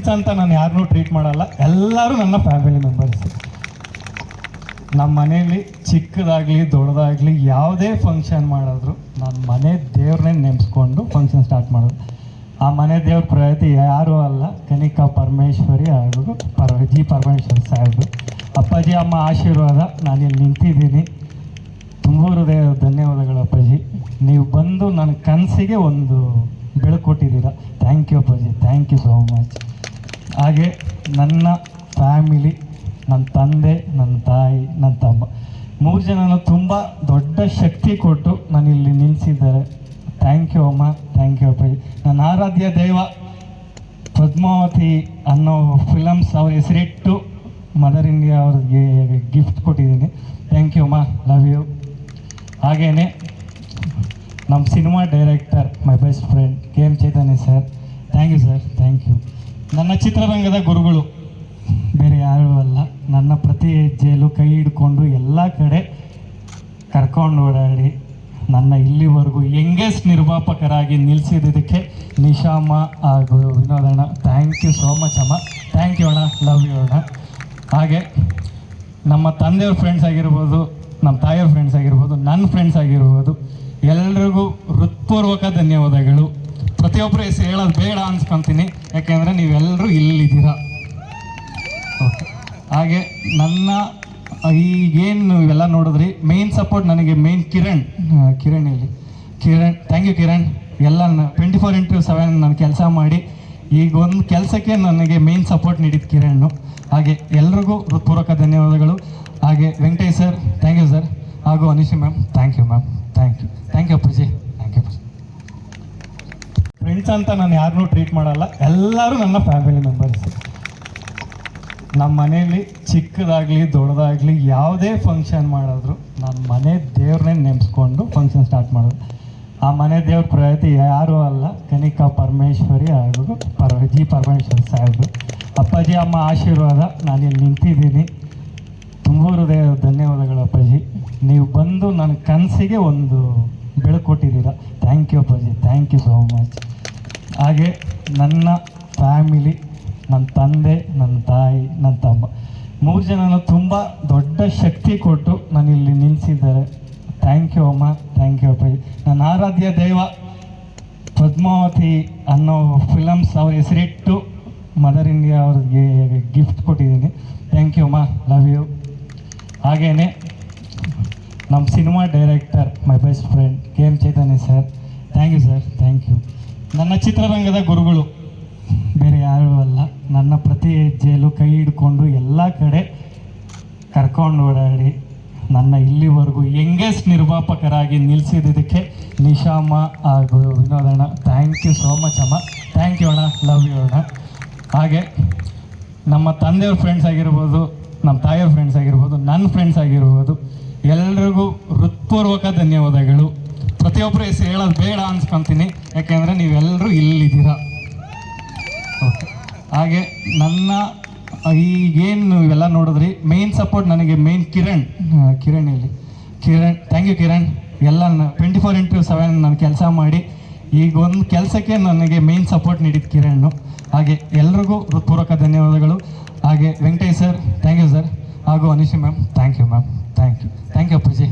Friends ಅಂತ ನಾನು ಯಾರನ್ನೂ ಟ್ರೀಟ್ ಮಾಡಲ್ಲ. ಎಲ್ಲರೂ ನನ್ನ ಫ್ಯಾಮಿಲಿ ಮೆಂಬರ್ಸ್ ನಮ್ಮ ಮನೆಯಲ್ಲಿ ಚಿಕ್ಕದಾಗಲಿ ದೊಡ್ಡದಾಗಲಿ ಯಾವುದೇ ಫಂಕ್ಷನ್ ಮಾಡಿದ್ರು, ನಾನು ಮನೆ ದೇವ್ರನ್ನೇ ನೆನೆಸ್ಕೊಂಡು ಫಂಕ್ಷನ್ ಸ್ಟಾರ್ಟ್ ಮಾಡೋದು ಆ ಮನೆ ದೇವ್ರ ಪ್ರಯತ್ನ ಯಾರೂ ಅಲ್ಲ. ಕನಿಕಾ ಪರಮೇಶ್ವರಿ ಹಾಗೂ ಪರ ಜಿ ಪರಮೇಶ್ವರಿ ಸಾಹೇಬರು ಅಪ್ಪಾಜಿ ಅಮ್ಮ ಆಶೀರ್ವಾದ ನಾನಿಲ್ಲಿ ನಿಂತಿದ್ದೀನಿ. ತುಂಬ ಹೃದಯ ಧನ್ಯವಾದಗಳು ಅಪ್ಪಾಜಿ. ನೀವು ಬಂದು ನನ್ನ ಕನಸಿಗೆ ಒಂದು ಬೆಳಕು ಕೊಟ್ಟಿದ್ದೀರಾ ಥ್ಯಾಂಕ್ ಯು ಅಪ್ಪಾಜಿ. ಥ್ಯಾಂಕ್ ಯು ಸೋ ಮಚ್ ಹಾಗೆ ನನ್ನ ಫ್ಯಾಮಿಲಿ ನನ್ನ ತಂದೆ ನನ್ನ ತಾಯಿ ನನ್ನ ತಮ್ಮ. ಮೂರು ಜನನ ತುಂಬ ದೊಡ್ಡ ಶಕ್ತಿ ಕೊಟ್ಟು ನಾನು ಇಲ್ಲಿ ನಿಲ್ಲಿಸಿದ್ದಾರೆ ಥ್ಯಾಂಕ್ ಯು ಅಮ್ಮ. ಥ್ಯಾಂಕ್ ಯು ಅಪ್ಪಾಜಿ. ನನ್ನ ಆರಾಧ್ಯ ದೈವ ಪದ್ಮಾವತಿ ಅನ್ನೋ ಫಿಲಮ್ಸ್ ಅವ್ರ ಹೆಸರಿಟ್ಟು ಮದರ್ ಇಂಡಿಯಾ ಅವ್ರಿಗೆ ಗಿಫ್ಟ್ ಕೊಟ್ಟಿದ್ದೀನಿ. ಥ್ಯಾಂಕ್ ಯು ಅಮ್ಮ. ಲವ್ ಯು ಹಾಗೆಯೇ ನಮ್ಮ cinema director my best friend K M Chaitanya sir thank you sir ನನ್ನ ಚಿತ್ರರಂಗದ ಗುರುಗಳು. ಬೇರೆ ಯಾರೂ ಅಲ್ಲ. ನನ್ನ ಪ್ರತಿ ಹೆಜ್ಜೆಯಲ್ಲೂ ಕೈ ಹಿಡ್ಕೊಂಡು ಎಲ್ಲ ಕಡೆ ಕರ್ಕೊಂಡು ಓಡಾಡಿ, ನನ್ನ ಇಲ್ಲಿವರೆಗೂ ಯಂಗೆಸ್ಟ್ ನಿರ್ಮಾಪಕರಾಗಿ ನಿಲ್ಲಿಸಿದ್ದಕ್ಕೆ ನಿಶಾಮ ಹಾಗೂ ವಿನೋದಣ್ಣ ಥ್ಯಾಂಕ್ ಯು ಸೋ ಮಚ್ ಅಮ್ಮ. ಥ್ಯಾಂಕ್ ಯು ಅಣ್ಣ. ಲವ್ ಯು ಅಣ್ಣ. ಹಾಗೆ ನಮ್ಮ ತಂದೆಯವ್ರ ಫ್ರೆಂಡ್ಸ್ ಆಗಿರ್ಬೋದು, ನಮ್ಮ ತಾಯಿಯವ್ರ ಫ್ರೆಂಡ್ಸ್ ಆಗಿರ್ಬೋದು, ನನ್ನ ಫ್ರೆಂಡ್ಸ್ ಆಗಿರ್ಬೋದು, ಎಲ್ರಿಗೂ ಹೃತ್ಪೂರ್ವಕ ಧನ್ಯವಾದಗಳು. ಪ್ರತಿಯೊಬ್ಬರು ಹೆಸರು ಹೇಳೋದು ಬೇಡ ಅನ್ಸ್ಕೊತೀನಿ. ಯಾಕೆಂದರೆ ನೀವೆಲ್ಲರೂ ಇಲ್ಲಿದ್ದೀರಾ. ಓಕೆ ಹಾಗೆ ನನ್ನ ಈಗೇನು ಇವೆಲ್ಲ ನೋಡಿದ್ರಿ ಮೇನ್ ಸಪೋರ್ಟ್ ನನಗೆ ಮೇನ್ ಕಿರಣ್. ಕಿರಣ್ ಇಲ್ಲಿ ಕಿರಣ್ ಥ್ಯಾಂಕ್ ಯು ಕಿರಣ್. ಎಲ್ಲ ಟ್ವೆಂಟಿ ಫೋರ್ ಇಂಟು ಸೆವೆನ್ ನಾನು ಕೆಲಸ ಮಾಡಿ. ಈಗ ಒಂದು ಕೆಲಸಕ್ಕೆ ನನಗೆ ಮೇನ್ ಸಪೋರ್ಟ್ ನೀಡಿದ ಕಿರಣ್ ಹಾಗೆ ಎಲ್ರಿಗೂ ಹೃತ್ಪೂರ್ವಕ ಧನ್ಯವಾದಗಳು. ಹಾಗೆ Venkatesh sir thank you sir ಹಾಗೂ ಅನಿಶಿ ma'am thank you ma'am thank you thank you ಅಪ್ಪಾಜಿ. ಫ್ರೆಂಡ್ಸ್ ಅಂತ ನಾನು ಯಾರನ್ನೂ ಟ್ರೀಟ್ ಮಾಡಲ್ಲ. ಎಲ್ಲರೂ ನನ್ನ ಫ್ಯಾಮಿಲಿ ಮೆಂಬರ್ಸ್. ನಮ್ಮ ಮನೆಯಲ್ಲಿ ಚಿಕ್ಕದಾಗಲಿ ದೊಡ್ಡದಾಗಲಿ ಯಾವುದೇ ಫಂಕ್ಷನ್ ಮಾಡಿದ್ರು ನನ್ನ ಮನೆ ದೇವ್ರನ್ನೇ ನೆನೆಸ್ಕೊಂಡು ಫಂಕ್ಷನ್ ಸ್ಟಾರ್ಟ್ ಮಾಡೋದು ಆ ಮನೆ ದೇವ್ರ ಪ್ರಯತ್ನ ಯಾರೂ ಅಲ್ಲ. ಕನಿಕಾ ಪರಮೇಶ್ವರಿ ಹಾಗೂ ಪರ, ಜಿ ಪರಮೇಶ್ವರಿ ಸಾಹೇಬರು. ಅಪ್ಪಾಜಿ ಅಮ್ಮ ಆಶೀರ್ವಾದ ನಾನಿಲ್ಲಿ ನಿಂತಿದ್ದೀನಿ. ತುಂಬ ಹೃದಯ, ಧನ್ಯವಾದಗಳು ಅಪ್ಪಾಜಿ. ನೀವು ಬಂದು ನನ್ನ ಕನಸಿಗೆ ಒಂದು ಬೆಳಕು ಕೊಟ್ಟಿದ್ದೀರಾ. ಥ್ಯಾಂಕ್ ಯು ಅಪ್ಪಾಜಿ. ಥ್ಯಾಂಕ್ ಯು ಸೋ ಮಚ್ ಹಾಗೆ ನನ್ನ ಫ್ಯಾಮಿಲಿ ನನ್ನ ತಂದೆ ನನ್ನ ತಾಯಿ ನನ್ನ ತಮ್ಮ. ಮೂರು ಜನನ ತುಂಬ ದೊಡ್ಡ ಶಕ್ತಿ ಕೊಟ್ಟು ನಾನು ಇಲ್ಲಿ ನಿಲ್ಲಿಸಿದ್ದಾರೆ ಥ್ಯಾಂಕ್ ಯು ಅಮ್ಮ. ಥ್ಯಾಂಕ್ ಯು ಅಪ್ಪಾಜಿ. ನನ್ನ ಆರಾಧ್ಯ ದೈವ ಪದ್ಮಾವತಿ ಅನ್ನೋ ಫಿಲಮ್ಸ್ ಅವ್ರ ಹೆಸರಿಟ್ಟು ಮದರ್ ಇಂಡಿಯಾ ಅವ್ರಿಗೆ ಗಿಫ್ಟ್ ಕೊಟ್ಟಿದ್ದೀನಿ. ಥ್ಯಾಂಕ್ ಯು ಅಮ್ಮ. ಲವ್ ಯು ಹಾಗೇ ನಮ್ಮ cinema director my best friend K M Chaitanya sir thank you sir thank you ನನ್ನ ಚಿತ್ರರಂಗದ ಗುರುಗಳು. ಬೇರೆ ಯಾರೂ ಅಲ್ಲ. ನನ್ನ ಪ್ರತಿ ಹೆಜ್ಜೆಯಲ್ಲೂ ಕೈ ಹಿಡ್ಕೊಂಡು ಎಲ್ಲ ಕಡೆ ಕರ್ಕೊಂಡು ಓಡಾಡಿ, ನನ್ನ ಇಲ್ಲಿವರೆಗೂ ಯಂಗೆಸ್ಟ್ ನಿರ್ಮಾಪಕರಾಗಿ ನಿಲ್ಲಿಸಿದ್ದಕ್ಕೆ ನಿಶಾಮ ಹಾಗೂ ವಿನೋದಣ್ಣ ಥ್ಯಾಂಕ್ ಯು ಸೋ ಮಚ್ ಅಮ್ಮ. ಥ್ಯಾಂಕ್ ಯು ಅಣ್ಣ. ಲವ್ ಯು ಅಣ್ಣ. ಹಾಗೆ ನಮ್ಮ ತಂದೆಯವ್ರ ಫ್ರೆಂಡ್ಸ್ ಆಗಿರ್ಬೋದು, ನಮ್ಮ ತಾಯಿಯವ್ರ ಫ್ರೆಂಡ್ಸ್ ಆಗಿರ್ಬೋದು, ನನ್ನ ಫ್ರೆಂಡ್ಸ್ ಆಗಿರ್ಬೋದು, ಎಲ್ರಿಗೂ ಹೃತ್ಪೂರ್ವಕ ಧನ್ಯವಾದಗಳು. ಪ್ರತಿಯೊಬ್ಬರು ಹೆಸರು ಹೇಳೋದು ಬೇಡ ಅನ್ಸ್ಕೊತೀನಿ. ಯಾಕೆಂದರೆ ನೀವೆಲ್ಲರೂ ಇಲ್ಲಿದ್ದೀರಾ. ಓಕೆ ಹಾಗೆ ನನ್ನ, ಈಗೇನು ಇವೆಲ್ಲ ನೋಡಿದ್ರಿ ಮೇನ್ ಸಪೋರ್ಟ್ ನನಗೆ ಮೇನ್ ಕಿರಣ್. ಕಿರಣ್ ಇಲ್ಲಿ. Kiran thank you Kiran. ಎಲ್ಲ ಟ್ವೆಂಟಿ ಫೋರ್ ಇಂಟು ಸೆವೆನ್ ನಾನು ಕೆಲಸ ಮಾಡಿ. ಈಗ ಒಂದು ಕೆಲಸಕ್ಕೆ ನನಗೆ ಮೇನ್ ಸಪೋರ್ಟ್ ನೀಡಿದ ಕಿರಣ್ ಹಾಗೆ ಎಲ್ರಿಗೂ ಹೃತ್ಪೂರ್ವಕ ಧನ್ಯವಾದಗಳು. ಹಾಗೆ Venkatesh sir thank you sir ಹಾಗೂ ಅನಿಶಿ ma'am thank you ma'am thank you thank you ಅಪ್ಪಾಜಿ.